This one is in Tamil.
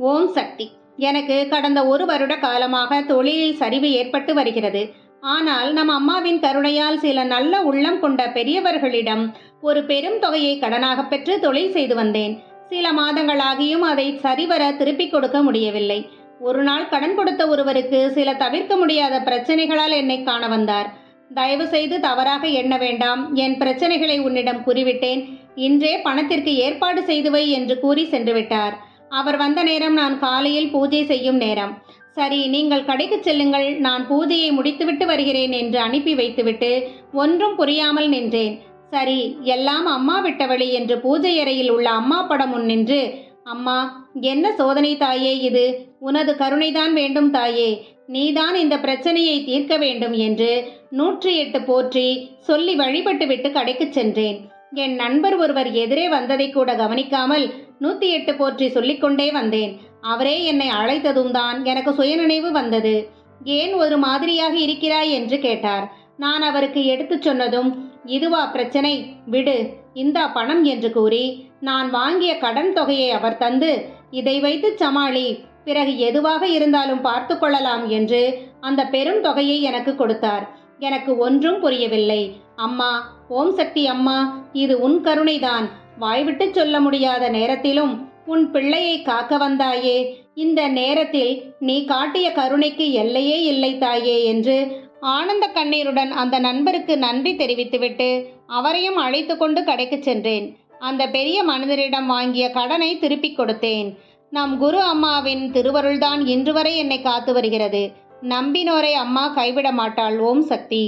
ஓம் சக்தி. எனக்கு கடந்த ஒரு வருட காலமாக தொழிலில் சரிவு ஏற்பட்டு வருகிறது. ஆனால் நம் அம்மாவின் கருணையால் சில நல்ல உள்ளம் கொண்ட பெரியவர்களிடம் ஒரு பெரும் தொகையை கடனாக பெற்று தொழில் செய்து வந்தேன். சில மாதங்களாகியும் அதை சரிவர திருப்பிக் கொடுக்க முடியவில்லை. ஒரு நாள் கடன் கொடுத்த ஒருவருக்கு சில தவிர்க்க முடியாத பிரச்சனைகளால் என்னை காண வந்தார். தயவு செய்து தவறாக எண்ண வேண்டாம். என் பிரச்சனைகளை உன்னிடம் கூறிவிட்டேன். இன்றே பணத்திற்கு ஏற்பாடு செய்துவை என்று கூறி சென்றுவிட்டார் அவர் வந்த நேரம் நான் காலையில் பூஜை செய்யும் நேரம். சரி நீங்கள் கடைக்கு செல்லுங்கள். நான் பூஜையை முடித்துவிட்டு வருகிறேன் என்று அனுப்பி வைத்துவிட்டு ஒன்றும் புரியாமல் நின்றேன். சரி எல்லாம் அம்மா விட்ட வழி என்று பூஜை அறையில் உள்ள அம்மா படம் முன் நின்று அம்மா என்ன சோதனை தாயே இது? உனது கருணைதான் வேண்டும் தாயே. நீதான் இந்த பிரச்சனையை தீர்க்க வேண்டும் என்று நூற்றி எட்டு போற்றி சொல்லி வழிபட்டுவிட்டு கடைக்குச் சென்றேன். என் நண்பர் ஒருவர் எதிரே வந்ததை கூட கவனிக்காமல் நூற்றி எட்டு போற்றி சொல்லிக்கொண்டே வந்தேன். அவரே என்னை அழைத்ததும் தான் எனக்கு சுயநினைவு வந்தது. ஏன் ஒரு மாதிரியாக இருக்கிறாய் என்று கேட்டார். நான் அவருக்கு எடுத்துச் சொன்னதும் இதுவா பிரச்சனை? விடு. இந்தா பணம் என்று கூறி நான் வாங்கிய கடன் தொகையை அவர் தந்து இதை வைத்து சமாளி. பிறகு எதுவாக இருந்தாலும் பார்த்து கொள்ளலாம் என்று அந்த பெரும் தொகையை எனக்கு கொடுத்தார். எனக்கு ஒன்றும் புரியவில்லை. அம்மா ஓம் சக்தி அம்மா இது உன் கருணைதான். வாய்விட்டு சொல்ல முடியாத நேரத்திலும் உன் பிள்ளையை காக்க வந்தாயே இந்த நேரத்தில் நீ காட்டிய கருணைக்கு எல்லையே இல்லை தாயே என்று ஆனந்த கண்ணீருடன் அந்த நண்பருக்கு நன்றி தெரிவித்துவிட்டு அவரையும் அழைத்து கொண்டு கடைக்கு சென்றேன். அந்த பெரிய மனிதரிடம் வாங்கிய கடனை திருப்பிக் கொடுத்தேன். நம் குரு அம்மாவின் திருவருள்தான் இன்று வரை என்னை காத்து வருகிறது. நம்பினோரை அம்மா கைவிட மாட்டாள் ஓம் சக்தி.